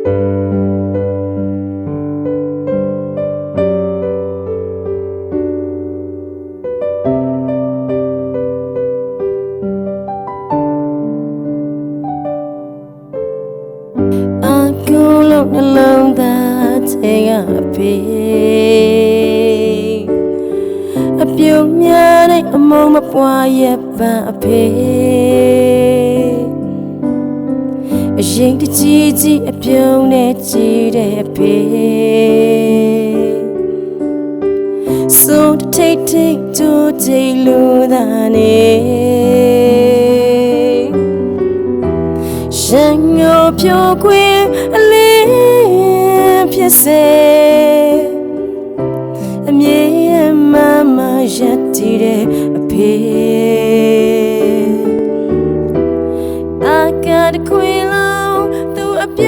အကူလုံးနှလုံးသားထဲကအဖေအပြုံများတဲ့အမုံမပွားရဲ့ပန်းအဖေ အရင်တကြီးကြီးအပြုံးနဲ့ကြီးတဲ့အဖေစိုးတထိတ်ထိတ်ကြိုးကြိတ်လူသားနေရန်ငိုပြိုခွေအလေးဖြစ်စေအမြဲမမရက်တည်တဲ့အဖေအကတခွေလုံး သူ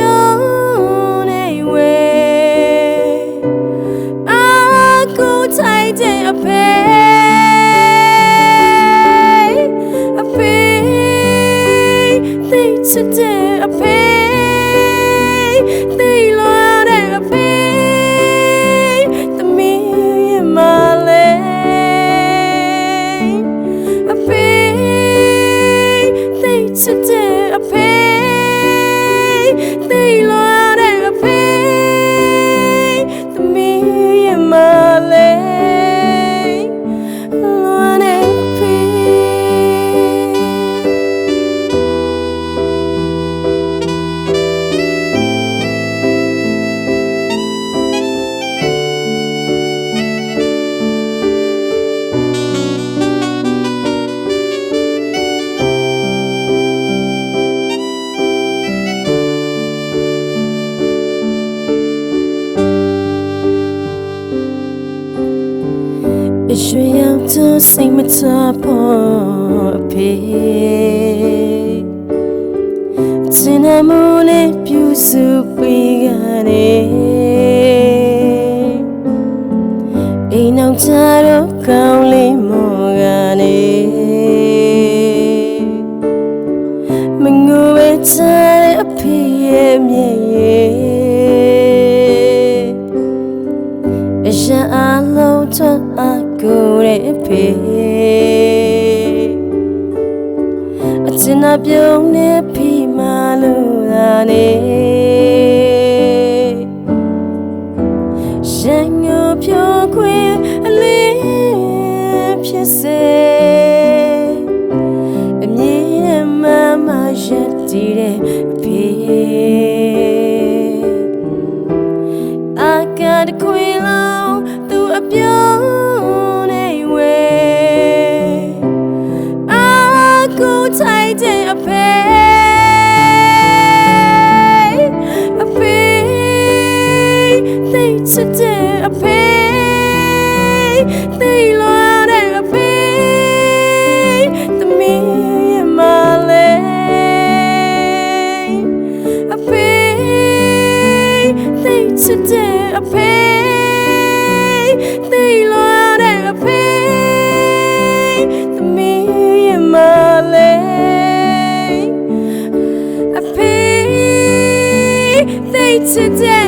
အပြုံးနေ အရွှေရောက်သူစိတ်မချဖို့အဖေစင်နမူလေးပြူစုပေးကနေအိမ်အောင်ချတော့ကောင်းလေးမော်ကနေမ ကူရဲ့ဖေအချင်အပြုံးနဲ့ဖိမလို့သာနေရှင်ငိုဖြိုခွေအလေးဖြစ်စေအမြင်မမရက်တည်တဲ့အဖေ I got a queen long through a beauty they today a pay, they learn a pay, the me and my lane, a pay, they today a pay, they learn a pay, the me and my lane, a pay, they today.